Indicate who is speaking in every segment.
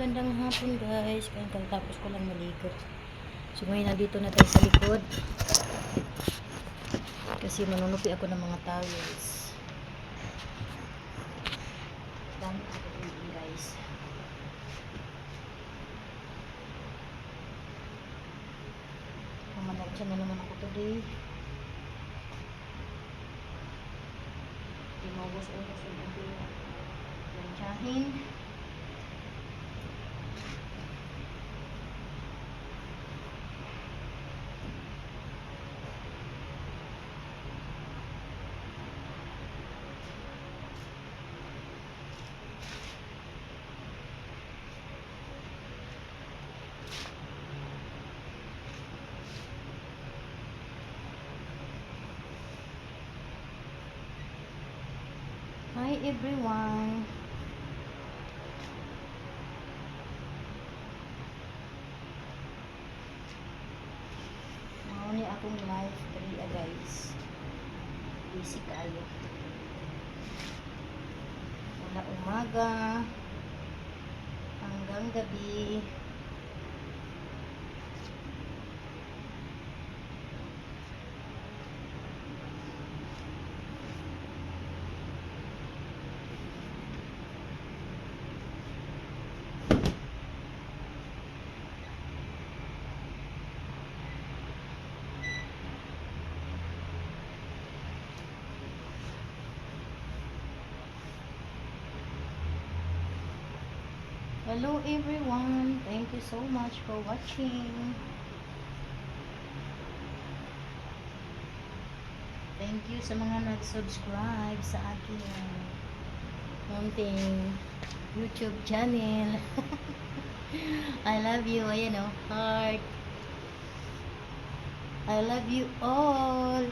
Speaker 1: magandang hapon guys. Kaya tapos ko lang maligo. So ngayon nandito na tayo sa likod. Kasi manunupi ako ng mga towels. Dami ko ito guys. Mamalansya na naman ako today. Tinubos-ubos yung ito. Lansyahin. Hi everyone. Mao ni akong live diri guys. Busy kayo. Mula umaga hanggang gabi. Hello everyone. Thank you so much for watching. Thank you sa mga nag-subscribe sa aking munting YouTube channel. I love you. Ayan o. Heart. I love you all.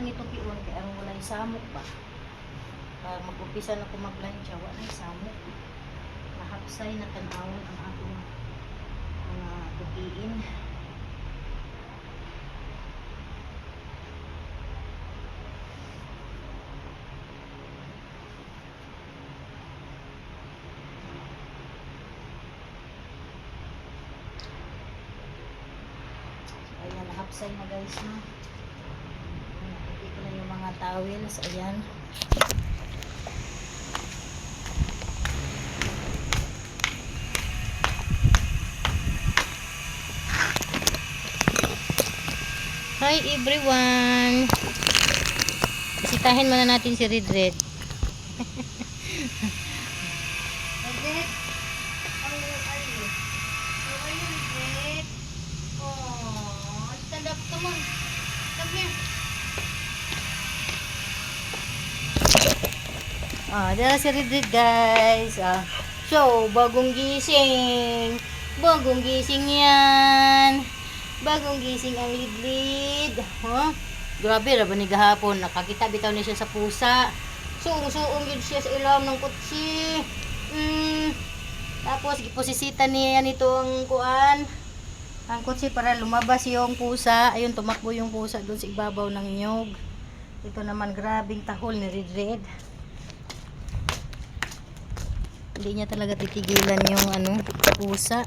Speaker 1: Saan ito pion? Kaya ang wala yung samok ba? Para mag-umpisa na ko maglansya, wala yung samok. Mahapsay na tanawon ang akong mga tugiin. Ayan, nahapsay na guys na. Nakikita ko na yung mga towels. Ayan. Hi everyone! Bisitahin muna natin si Red Red. Red How are you? How are you, Red? Oh, Ah, dala si Red, guys. Ah, so, bagong gising. Bagong gising yan. Bagong gising ang lidlid. Huh? Grabe, raba ni gahapon. Nakakita bitaw niya siya sa pusa. Suong-suong yun siya sa ilaw ng kutsi. Mm. Tapos, giposisita niya nito ang kuan. Ang kutsi para lumabas yung pusa. Ayun, tumakbo yung pusa doon sa ibabaw ng nyog. Ito naman, grabing tahol ni Red Red. Hindi niya talaga titigilan yung ano, pusa.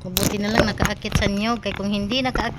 Speaker 1: Mabuti na lang nakaakyat sa nyog. Kaya kung hindi nakaakyat,